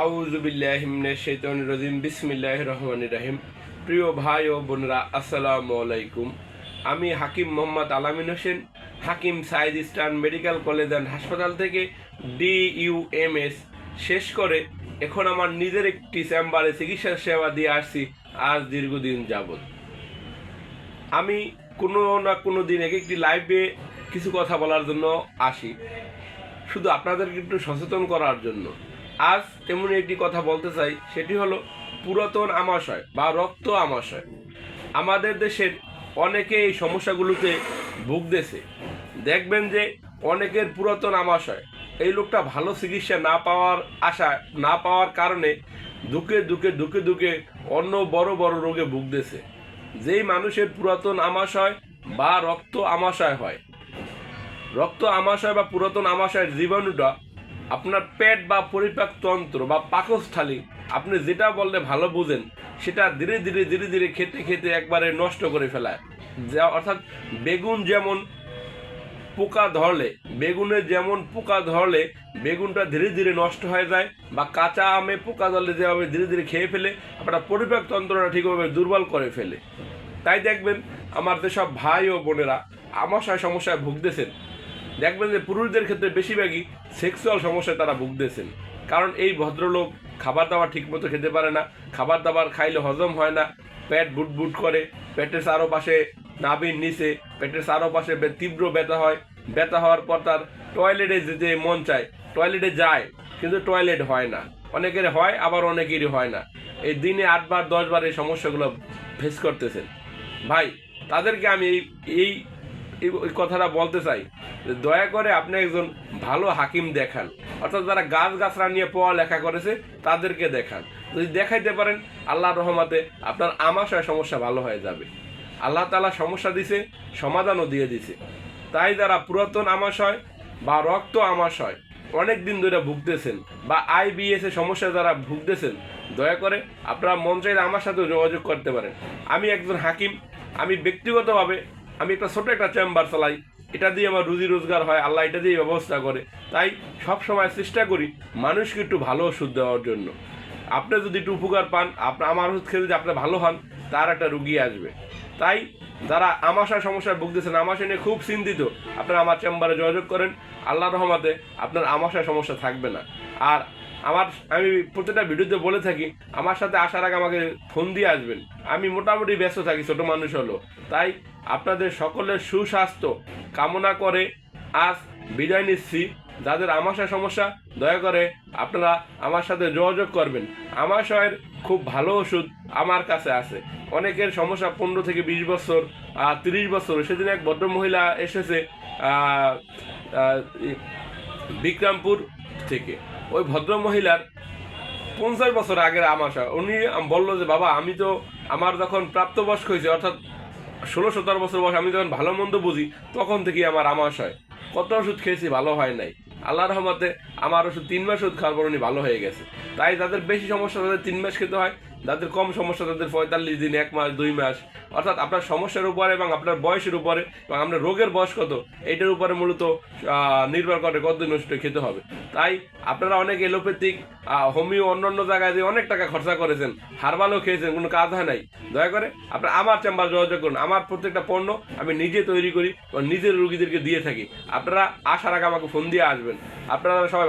আউজুবিল্লাহিমিনাশাইতানির বিসমিল্লাহ রহমান রাহিম। প্রিয় ভাই ও বোনরা, আসসালামু আলাইকুম। আমি Hakim Mohammad Alamin Hossain, Hakim Said Eastern Medical College and হাসপাতাল থেকে ডিইউএমএস শেষ করে এখন আমার নিজের একটি চেম্বারে চিকিৎসা সেবা দিয়ে আসছি আজ দীর্ঘদিন যাবত আমি কোনো না কোনো দিন এক একটি লাইভে কিছু কথা বলার জন্য আসি। শুধু আপনাদেরকে একটু সচেতন করার জন্য। আজ তেমন একটি কথা বলতে চাই, সেটি হলো পুরাতন আমাশয় বা রক্ত আমাশয়। আমাদের দেশের অনেকে এই সমস্যাগুলোতে ভুগতেছে। দেখবেন যে অনেকের পুরাতন আমাশয়, এই লোকটা ভালো চিকিৎসা না পাওয়ার আশা না পাওয়ার কারণে দুঃখে দুঃখে দুঃখে দুঃখে অন্য বড় বড় রোগে ভুগতেছে। যেই মানুষের পুরাতন আমাশয় বা রক্ত আমাশয় হয়। রক্ত আমাশয় বা পুরাতন আমাশয়ের জীবাণুটা আপনার পেট বা পরিপাক তন্ত্র বা পাকস্থলী, আপনি যেটা বললে ভালো বুঝেন, সেটা ধীরে ধীরে ধীরে ধীরে খেতে খেতে একবারে নষ্ট করে ফেলায়। যা অর্থাৎ বেগুন যেমন পোকা ধরলে, বেগুনে যেমন পোকা ধরলে বেগুনটা ধীরে ধীরে নষ্ট হয়ে যায় বা কাঁচা আমে পোকা ধরলে যেভাবে ধীরে ধীরে খেয়ে ফেলে, আপনার পরিপাক তন্ত্রটা ঠিকভাবে দুর্বল করে ফেলে। তাই দেখবেন আমার যেসব ভাই ও বোনেরা আমাশয় সমস্যায় ভুগতেছেন। দেখবেন যে পুরুষদের ক্ষেত্রে বেশিরভাগই সেক্সুয়াল সমস্যায় তারা ভুগতেছেন কারণ এই ভদ্রলোক খাবার দাবার ঠিকমতো খেতে পারে না, খাবার দাবার খাইলে হজম হয় না, পেট বুট বুট করে, পেটের চারোপাশে নাভির নিচে, পেটের চারোপাশে বে- তীব্র ব্যথা হয়। ব্যথা হওয়ার পর তার টয়লেটে যেতে মন চায়। টয়লেটে যায়, কিন্তু টয়লেট হয় না। অনেকের হয়, আবার অনেকেরই হয় না। এই দিনে আটবার, দশবার এই সমস্যাগুলো ফেস করতেছেন। ভাই, তাদেরকে আমি এই এই কথাটা বলতে চাই। দয়া করে আপনি একজন ভালো হাকিম দেখান। অর্থাৎ যারা গাছ গাছরা নিয়ে পড়ালেখা করেছে, তাদেরকে দেখান। যদি দেখাইতে পারেন, আল্লাহর রহমাতে আপনার আমাশয় সমস্যা ভালো হয়ে যাবে। আল্লাহ তালা সমস্যা দিছে, সমাধানও দিয়ে দিছে। তাই যারা পুরাতন আমাশয় বা রক্ত আমাশয় অনেক দিন ধরে ভুগতেছেন বা আইবিএস এর সমস্যা যারা ভুগতেছেন, দয়া করে আপনারা মন চাইলে আমার সাথে যোগাযোগ করতে পারেন। আমি একজন হাকিম, আমি ব্যক্তিগতভাবে আমি একটা ছোট একটা চেম্বার চালাই এটা দিয়ে আমার রুজি রোজগার হয়, আল্লাহ এটা দিয়ে ব্যবস্থা করে। তাই সব সময় চেষ্টা করি মানুষকে একটু ভালো ওষুধ দেওয়ার জন্য। আপনি যদি একটু উপকার পান আপনার আমার ওষুধ খেলে যদি আপনি ভালো হন, তার একটা রুগী আসবে। তাই যারা আমাশয় সমস্যায় ভুগতেছেন আমাশয় নিয়ে খুব চিন্তিত, আপনারা আমার চেম্বারে যোগাযোগ করেন। আল্লাহ রহমাতে আপনার আমাশয় সমস্যা থাকবে না। আর আমার, আমি প্রতিটা ভিডিওতে বলে থাকি, আমার সাথে আসার আগে আমাকে ফোন দিয়ে আসবেন। আমি মোটামুটি ব্যস্ত থাকি, ছোট মানুষ হলো। তাই আপনাদের সকলের সুস্বাস্থ্য কামনা করে আজ বিদায় নিচ্ছি। যাদের আমাশয় সমস্যা, দয়া করে আপনারা আমার সাথে যোগাযোগ করবেন। আমার আমাশয়ের খুব ভালো ওষুধ আমার কাছে আছে। অনেকের সমস্যা পনেরো থেকে বিশ বছর আর তিরিশ বছর। সেদিন এক ভদ্র মহিলা এসেছে বিক্রমপুর থেকে। ওই ভদ্র মহিলার পঞ্চাশ বছর আগের আমাশা উনি বলল যে, বাবা, আমি তো আমার যখন প্রাপ্তবয়স্ক হয়েছে, অর্থাৎ ষোলো সতেরো বছর বয়স আমি যখন ভালো মন্দ বুঝি, তখন থেকেই আমার আমাশ হয় কত ওষুধ খেয়েছি, ভালো হয় নাই। আল্লাহ রহমতে আমার ওষুধ তিন মাস ওষুধ খাওয়ার পর উনি ভালো হয়ে গেছে। তাই যাদের বেশি সমস্যা তাদের তিন মাস খেতে হয়, যাদের কম সমস্যা তাদের পঁয়তাল্লিশ দিন, এক মাস, দুই মাস। অর্থাৎ আপনার সমস্যার উপরে এবং আপনার বয়সের উপরে এবং আপনার রোগের বয়স কত, এইটার উপরে মূলত নির্ভর করে কতদিন ওষুধ খেতে হবে। তাই আপনারা অনেক এলোপ্যাথিক হোমিও অন্যান্য জায়গায় দিয়ে অনেক টাকা খরচা করেছেন, হারবালও খেয়েছেন, কোনো কাজ হয় নাই। দয়া করে আপনারা আমার চেম্বার যোগাযোগ করুন। আমার প্রত্যেকটা পণ্য আমি নিজে তৈরি করি এবং নিজের রুগীদেরকে দিয়ে থাকি। আপনারা আসার আগে আমাকে ফোন দিয়ে আসবেন। আপনারা সবাই